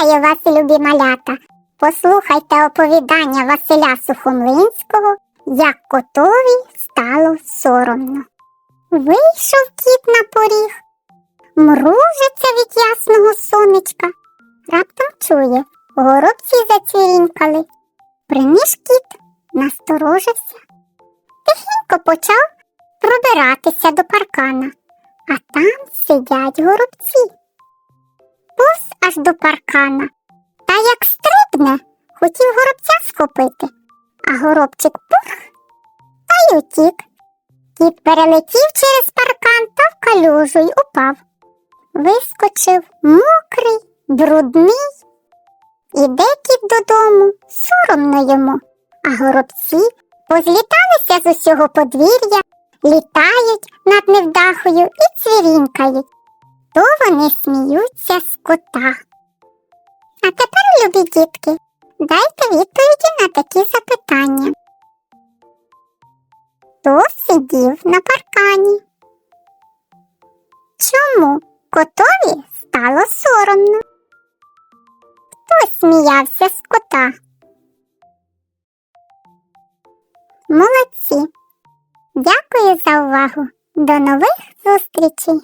Вітаю вас, любі малята! Послухайте оповідання Василя Сухомлинського, як котові стало соромно. Вийшов кіт на поріг, мружиться від ясного сонечка. Раптом чує, горобці зацвірінькали. Приніж кіт, насторожився. Тихенько почав пробиратися до паркана, а там сидять горобці. Повз аж до паркана. Та як стрибне, хотів горобця схопити, а горобчик пух та й утік. Кіт перелетів через паркан та в калюжу й упав. Вискочив мокрий, брудний. Іде кіт додому, соромно йому, а горобці позліталися з усього подвір'я, літають То вони сміються з кота. А тепер, любі дітки, дайте відповіді на такі запитання. Хто сидів на паркані? Чому котові стало соромно? Хто сміявся з кота? Молодці! Дякую за увагу! До нових зустрічей!